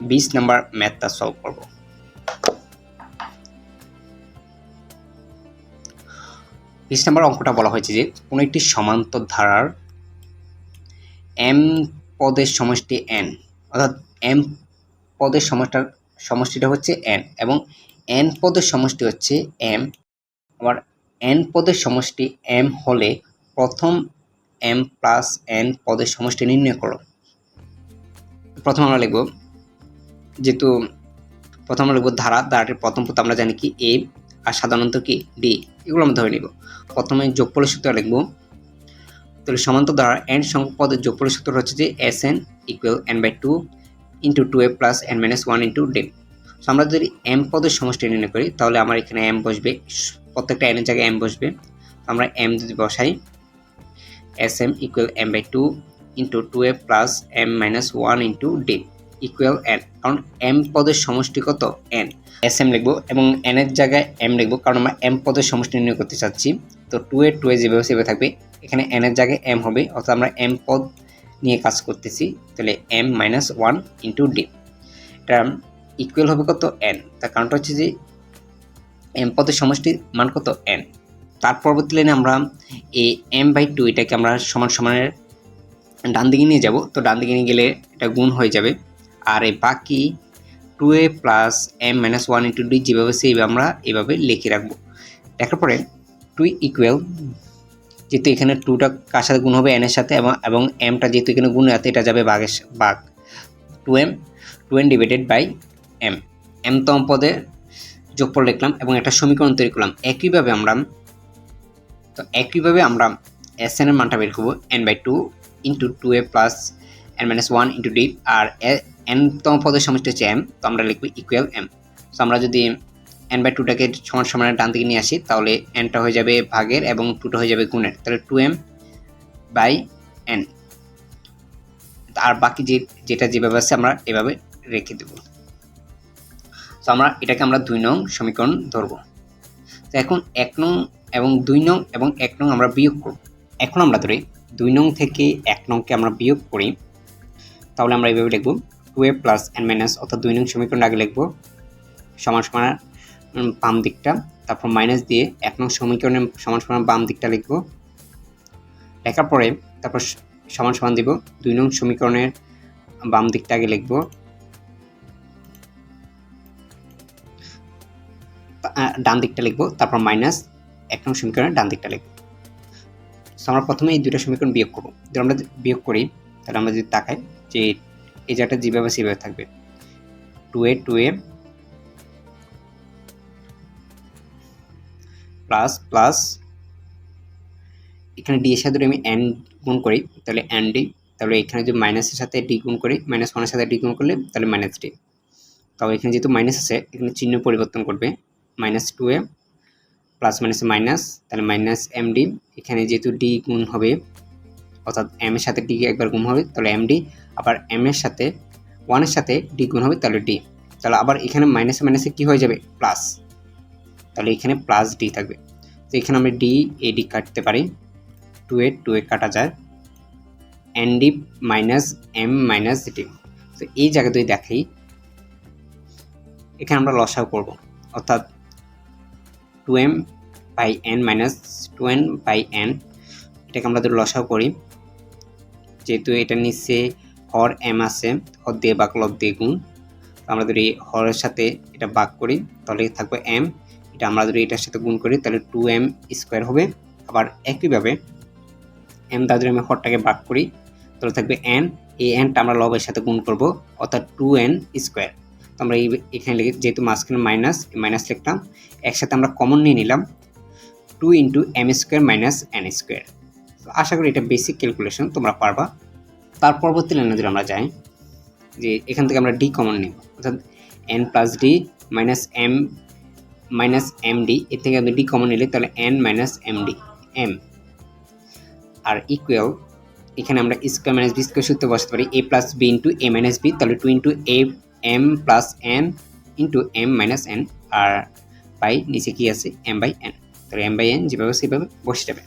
বিশ নাম্বার ম্যাথটা সলভ করব। বিশ নাম্বার অঙ্কটা বলা হয়েছে যে, কোনো একটি সমান্তর ধারার এম পদের সমষ্টি এন অর্থাৎ এম পদের সমষ্টার সমষ্টিটা হচ্ছে এন এবং এন পদের সমষ্টি হচ্ছে এম আবার এন পদের সমষ্টি এম হলে প্রথম এম প্লাস এন পদের সমষ্টি নির্ণয় করো। প্রথম আমরা লিখব যেহেতু প্রথম লিখব ধারা, ধারাটির প্রথম পদ আমরা জানি কি? এ, আর সাধারণত কি? ডি এগুলো আমরা ধরে নিব। প্রথমে যোগফলের সূত্র লিখব। তাহলে সমান্তর দ্বারা এন সংখ্যক পদের যোগফলের সূত্র হচ্ছে যে S N equal N by two into two A plus N minus one into D so আমরা যদি এম পদের সমষ্টি নির্ণয় করি, তাহলে আমার এখানে এম বসবে, প্রত্যেকটা এনের জায়গায় এম বসবে। আমরা এম যদি বসাই S M equal M by two into two A plus M minus one into D equal N কারণ এম পদের সমষ্টি কত? এন এস এম লিখব এবং এন এর জায়গায় এম লিখব, কারণ আমরা এম পদের সমষ্টি নির্ণয় করতে চাচ্ছি। তো টু এ টু এ যেভাবে সেভাবে থাকবে, এখানে এন এর জায়গায় এম হবে, অর্থাৎ আমরা এম পদ নিয়ে কাজ করতেছি, তাহলে M minus one into D এটা ইকুয়াল হবে কত? এন তার কারণটা হচ্ছে যে এম পদের সমষ্টির মান কত? এন তার পরবর্তী লাইনে আমরা এই এম বাই টু এটাকে আমরা সমান সমানের ডান দিকে নিয়ে যাব, তো ডান দিকে নিয়ে গেলে এটা গুণ হয়ে যাবে। আর এই বাকি two A plus M minus one into D যেভাবে সেইভাবে আমরা এভাবে লিখে রাখব। দেখার পরে টু ইকুয়াল যেহেতু এখানে টুটা কার সাথে গুণ হবে? এনের সাথে এবং এবং এমটা যেহেতু এখানে গুণ আছে, এটা যাবে বাঘের বাঘ। Two M two N divided by M M তম পদে যোগফল লিখলাম এবং একটা সমীকরণ তৈরি করলাম। একইভাবে আমরা, তো একইভাবে আমরা এস এন এর মানটা বের করব N by two into two A plus N minus one into D R N তম পদের সমষ্টি হচ্ছে এম তো আমরা লিখব ইকুয়াল এম তো আমরা যদি এন বাই টুটাকে সমান সমানের ডান দিকে নিয়ে আসি, তাহলে এনটা হয়ে যাবে ভাগের এবং টুটা হয়ে যাবে গুণের। তাহলে টু এম বাই এন আর বাকি যে, যেটা যেভাবে আছে, আমরা এভাবে রেখে দেব। তো আমরা এটাকে আমরা দুই নং সমীকরণ ধরবো। তো এখন এক নং এবং দুই নং এবং এক নং আমরা বিয়োগ করব। এখন আমরা ধরি দুই নং থেকে এক নংকে আমরা বিয়োগ করি। তাহলে আমরা এইভাবে লিখব two A plus N minus অর্থাৎ দুই নং সমীকরণ আগে লিখব। সমান সমান বাম দিকটা। তারপর মাইনাস দিয়ে এক নং সমীকরণের সমান সমান বাম দিকটা লিখব। লেখার পরে তারপর সমান সমান দিব, দুই নং সমীকরণের বাম দিকটা আগে লিখব। ডান দিকটা লিখব, তারপর মাইনাস এক নং সমীকরণের ডান দিকটা লিখব। আমরা প্রথমে এই দুইটা সমীকরণ বিয়োগ করব। যদি আমরা বিয়োগ করি, তাহলে আমরা যদি তাকাই যে এই জায়গাটা যেভাবে সেভাবে থাকবে। Two A two A plus plus এখানে ডি এর সাথে আমি এন গুণ করি, তাহলে এন ডি তাহলে এখানে যদি মাইনাসের সাথে ডি গুণ করি মাইনাস ওয়ানের সাথে ডি গুণ করলে তাহলে মাইনাস ডি তবে এখানে যেহেতু মাইনাস আছে, এখানে চিহ্ন পরিবর্তন করবে। Minus two A plus minus minus তাহলে মাইনাস এম ডি এখানে যেহেতু ডি গুণ হবে অর্থাৎ এম এর সাথে ডি একবার গুণ হবে, তাহলে এম ডি আবার এম এর সাথে ওয়ানের সাথে ডি গুণ হবে, তাহলে ডি তাহলে আবার এখানে মাইনাসে মাইনাসে কী হয়ে যাবে? প্লাস তাহলে এখানে প্লাস ডি থাকবে। তো এখানে আমরা ডি এ ডি কাটতে পারি। টু এ টু এ কাটা যায়। N D minus M minus D তো এই জায়গা যদি দেখাই, এখানে আমরা লসাও করব। অর্থাৎ two M by N minus two N by N এটাকে আমরা যদি লসাও করি। যেহেতু এটা নিচে হর এম আছে, হর দিয়ে বাক লব দিয়ে গুণ। আমরা যদি হরের সাথে এটা বাক করি, তাহলে থাকবে এম এটা আমরা যদি এটার সাথে গুণ করি, তাহলে টু এম স্কোয়ার হবে। আবার একইভাবে এম দ্বারা যদি আমি হরটাকে বাক করি, তাহলে থাকবে এন এই এনটা আমরা লবের সাথে গুণ করব, অর্থাৎ টু এন স্কোয়ার তো আমরা এই এখানে লিখে, যেহেতু মাঝখানে মাইনাস মাইনাস লিখলাম, একসাথে আমরা কমন নিয়ে নিলাম। Two into M square minus N square আশা করি এটা বেসিক ক্যালকুলেশন তোমরা পারবা। তার পরবর্তী লাইনে যদি আমরা যাই, যে এখান থেকে আমরা ডি কমন নিব, অর্থাৎ n plus d minus m minus m d এর থেকে আমি ডি কমন নিলে তাহলে n minus m d m আর ইকুয়াল এখানে আমরা স্কোয়ার মাইনাস বি স্কোয়ার সূত্রে বসতে পারি a plus b into a minus b তাহলে two into a m plus n into m minus n R by নিচে কি আছে এম বাই এন তাহলে এম বাই এন যেভাবে সেভাবে বসে যাবে।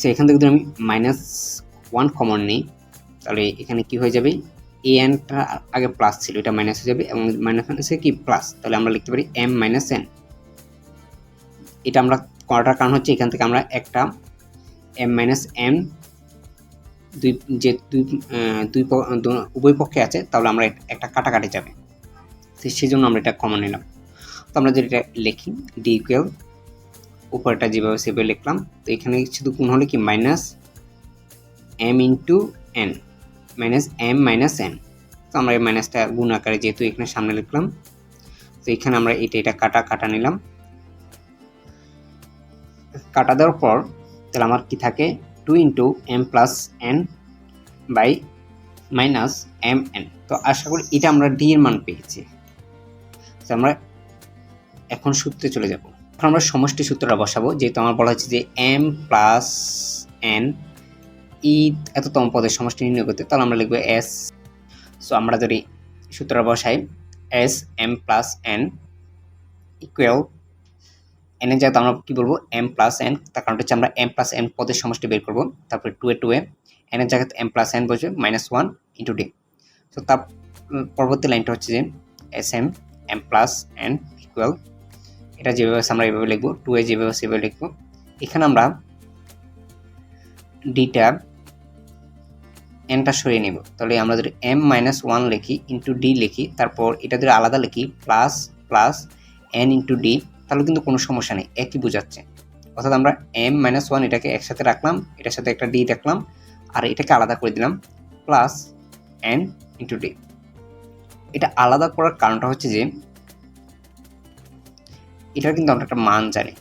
সো এখান থেকে যদি আমি মাইনাস ওয়ান কমন নিই, তাহলে এখানে কি হয়ে যাবে? এ এনটা আগে প্লাস ছিল, এটা মাইনাস হয়ে যাবে এবং মাইনাস মাইনাসে কি? প্লাস তাহলে আমরা লিখতে পারি এম মাইনাস এন এটা আমরা করাটার কারণ হচ্ছে এখান থেকে আমরা একটা এম মাইনাস এম দুই, যে দুই দুই উভয় পক্ষে আছে, তাহলে আমরা একটা কাটাকাটি যাবে। সেই জন্য আমরা এটা কমন নিলাম। তো আমরা যদি এটা লিখি ডি ইকুয়াল উপরটা যেভাবে সেভাবে লিখলাম, তো এখানে শুধু গুণ হলে কি? Minus m into n minus m minus n তো আমরা এই মাইনাসটা গুণ আকারে যেহেতু এখানে সামনে লিখলাম, তো এখানে আমরা এটা এটা কাটা কাটা নিলাম। কাটা দেওয়ার পর তাহলে আমার কি থাকে? Two into m plus n by minus m n তো আশা করি এটা আমরা ডি এর মান পেয়েছি। তো আমরা এখন সূত্রে চলে যাব। এখন আমরা সমষ্টি সূত্রটা বসাবো, যেহেতু আমার বলা হচ্ছে যে এম প্লাস এন ই এততম পদের সমষ্টি নির্ণয় করতে, তাহলে আমরা লিখব এস সো আমরা যদি সূত্রটা বসাই s m plus n equal n এর জায়গাতে আমরা কী বলব? এম প্লাস এন তার কারণটা হচ্ছে আমরা এম প্লাস এন পদের সমষ্টি বের করব, তারপরে two a two a n এর জায়গাতে এম প্লাস এন বসবে মাইনাস ওয়ান ইন্টু ডি তো তার পরবর্তী লাইনটা হচ্ছে যে s m m plus n equal এটা যেভাবে আছে আমরা এভাবে লিখব টু এ যেভাবে আছে সেভাবে লিখব। এখানে আমরা ডিটা এনটা সরিয়ে নেব। তাহলে আমরা যদি এম মাইনাস ওয়ান লিখি ইন্টু ডি লিখি, তারপর এটা যদি আলাদা লিখি plus plus n into d তাহলে কিন্তু কোনো সমস্যা নেই, একই বোঝাচ্ছে। অর্থাৎ আমরা এম মাইনাস ওয়ান এটাকে একসাথে রাখলাম, এটার সাথে একটা ডি রাখলাম আর এটাকে আলাদা করে দিলাম প্লাস এন ইন্টু ডি এটা আলাদা করার কারণটা হচ্ছে যে এটার কিন্তু আমরা একটা মান জানি।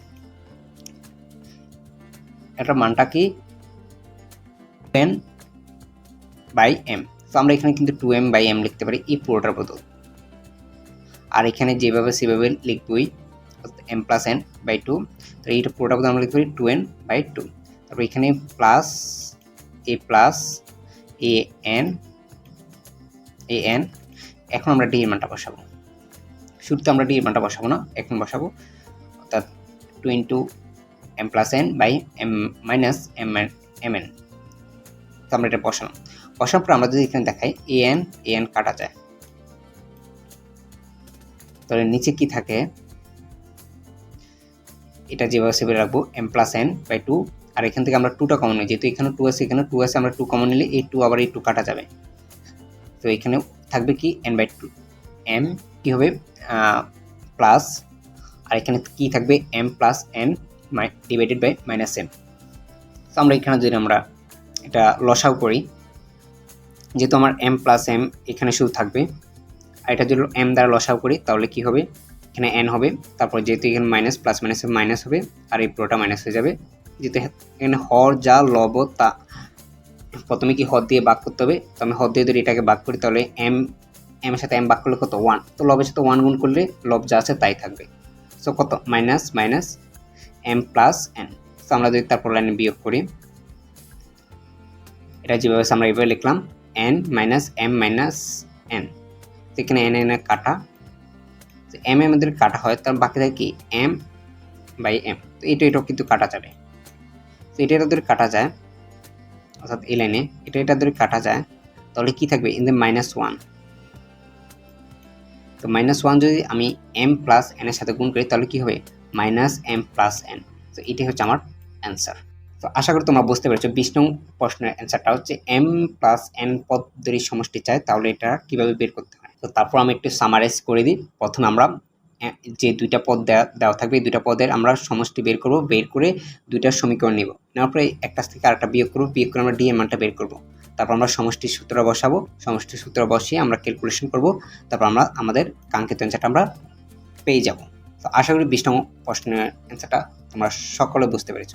একটা মানটা কি? টেন বাই এম তো আমরা এখানে কিন্তু টু এম বাই এম লিখতে পারি এই পুরোটার বদল। আর এখানে যেভাবে সেভাবে লিখবই m plus n by two তো এইটা পুরোটা বদল আমরা লিখতে পারি টু এন বাই টু তারপর এখানে plus a plus a n a n এখন আমরা ডি এর মানটা বসাবো। শুরুতে আমরা ডি এর মানটা বসাবো না, এখন বসাবো। অর্থাৎ two into m plus n by m minus m m n তো আমরা এটা বসালাম। বসানোর পর আমরা যদি এখানে দেখাই এ এন এ এন কাটা যায়। তাহলে নিচে কি থাকে? এটা যেভাবে সেভাবে রাখব m plus n by two আর এখান থেকে আমরা টুটা কমন নিই, যেহেতু এখানে টু আছে, এখানে টু আছে, আমরা টু কমন নিলে এই টু আবার এই টু কাটা যাবে। তো এখানে থাকবে কি? এন বাই টু এম কী হবে? প্লাস আর এখানে কি থাকবে? M plus n divided by minus m তো আমরা এখানে যদি আমরা এটা লসাও করি, যেহেতু আমার এম প্লাস এম এখানে শুধু থাকবে, আর এটা যদি এম দ্বারা লসাও করি, তাহলে কি হবে? এখানে এন হবে, তারপর যেহেতু এখানে মাইনাস প্লাস মাইনাস মাইনাস হবে, আর এই পুরোটা মাইনাস হয়ে যাবে। যেহেতু এখানে হর যা লব তা প্রথমে কি হর দিয়ে ভাগ করতে হবে, তো আমি হর দিয়ে যদি এটাকে ভাগ করি, তাহলে এম এম এর সাথে এম ভাগ করলে কত? ওয়ান তো লবের সাথে ওয়ান গুণ করলে লব যা আছে তাই থাকবে। সো কত? Minus minus m plus n তো আমরা যদি তারপর লাইনে বিয়োগ করি, এটা যেভাবে আমরা এইভাবে লিখলাম n minus m minus n এখানে এন এন কাটা। এম আমাদের কাটা হয়, তার বাকি থাকে কি? এম বাই এম তো এটা, এটাও কিন্তু কাটা যাবে। তো এটা এটা ধরে কাটা যায়, অর্থাৎ এই লাইনে এটা এটা ধরে কাটা যায়, তাহলে কি থাকবে? ইন দ্য মাইনাস ওয়ান তো মাইনাস ওয়ান যদি আমি এম প্লাস এন এর সাথে গুণ করি, তাহলে কি হবে? মাইনাস এম প্লাস এন তো এটাই হচ্ছে আমার অ্যান্সার তো আশা করি তোমরা বুঝতে পেরেছ, বিশ নং প্রশ্নের অ্যান্সারটা হচ্ছে এম প্লাস এন পদ্ধতির সমষ্টি চাই, তাহলে এটা কীভাবে বের করতে হয়? তো তারপর আমি একটু সামারাইজ করে দিই। প্রথমে আমরা যে দুইটা পদ দেওয়া থাকবে, এই দুইটা পদের আমরা সমষ্টি বের করব, বের করে দুইটার সমীকরণ নিব। নেওয়ার পরে একটা থেকে আরেকটা বিয়োগ করব, বিয়োগ করে আমরা ডি এর মানটা বের করব। তারপর আমরা সমষ্টির সূত্র বসাবো। সমষ্টির সূত্র বসিয়ে আমরা ক্যালকুলেশন করব। তারপর আমরা আমাদের কাঙ্ক্ষিত অ্যান্সারটা আমরা পেয়ে যাব। তো আশা করি বিশ নম্বর প্রশ্নের অ্যান্সারটা তোমরা সকলে বুঝতে পেরেছ।